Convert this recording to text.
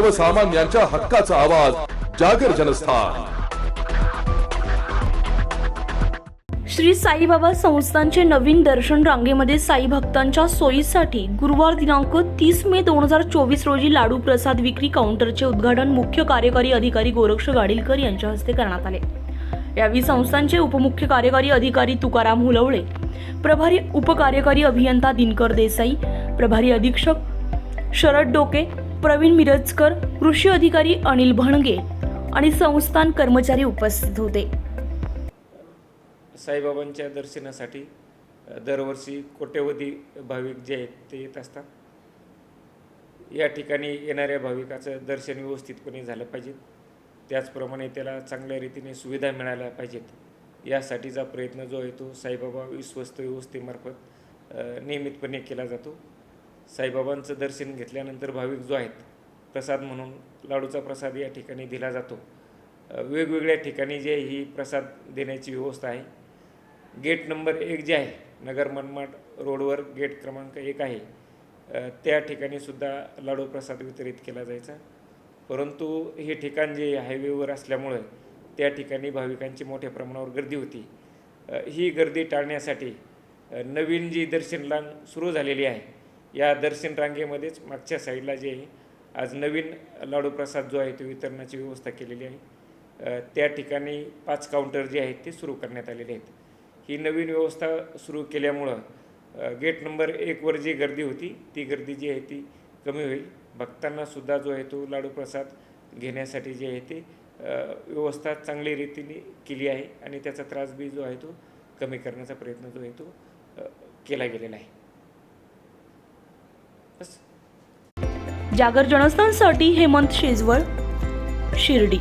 सर्वसामान्यांच्या हक्काचा आवाज जागर जनस्थान. श्री साईबाबा संस्थानचे नवीन दर्शन रांगेमध्ये साई भक्तांच्या सोयीसाठी गुरुवार दिनांक तीस मे दोन हजार चोवीस रोजी लाडू प्रसाद विक्री काउंटरचे उद्घाटन मुख्य कार्यकारी अधिकारी गोरक्ष गाडीलकर यांच्या हस्ते करण्यात आले. यावेळी संस्थांचे उपमुख्य कार्यकारी अधिकारी तुकाराम हुलवळे प्रभारी उपकार्यकारी अभियंता दिनकर देसाई प्रभारी अधीक्षक शरद डोके प्रवीण मिरजकर कृषी अधिकारी अनिल भणगे आणि संस्थान कर्मचारी उपस्थित होते. साईबाबांच्या दर्शनासाठी दरवर्षी कोट्यवधी भाविक जे आहेत ते येत असतात. या ठिकाणी येणाऱ्या भाविकाचं दर्शन व्यवस्थितपणे झालं पाहिजे. त्याचप्रमाणे त्याला चांगल्या रीतीने सुविधा मिळाल्या पाहिजेत. यासाठीचा प्रयत्न जो आहे तो साईबाबा विश्वस्त व्यवस्थेमार्फत नियमितपणे केला जातो. साईबाबांचं दर्शन घेतल्यानंतर भाविक जो आहेत प्रसाद म्हणून लाडूचा प्रसाद या ठिकाणी दिला जातो. वेगवेगळ्या ठिकाणी जे ही प्रसाद देण्याची व्यवस्था आहे. गेट नंबर एक जे आहे नगर मनमाड रोडवर गेट क्रमांक एक आहे. त्या ठिकाणी सुद्धा लाडू प्रसाद वितरित केला जायचा. परंतु हे ठिकाण जे हायवेवर असल्यामुळं त्या ठिकाणी भाविकांची मोठ्या प्रमाणावर गर्दी होती. ही गर्दी टाळण्यासाठी नवीन जी दर्शन लांग सुरू झालेली आहे या दर्शन रांगेमध्येच मागच्या साईडला जे आहे आज नवीन लाडू प्रसाद जो आहे तो वितरणाची व्यवस्था केलेली आहे. त्या ठिकाणी पाच काउंटर जे आहेत ते सुरू करण्यात आलेले आहेत. ही नवीन व्यवस्था सुरू केल्यामुळं गेट नंबर एकवर जी गर्दी होती ती गर्दी जी आहे ती कमी होईल. भक्तांनासुद्धा जो आहे तो लाडू प्रसाद घेण्यासाठी जे आहे ते व्यवस्था चांगली रीतीने केली आहे आणि त्याचा त्रास बी जो आहे तो कमी करण्याचा प्रयत्न जो आहे तो केला गेलेला आहे. जागर जनस्थानसाठी हेमंत शेजवळ शिर्डी.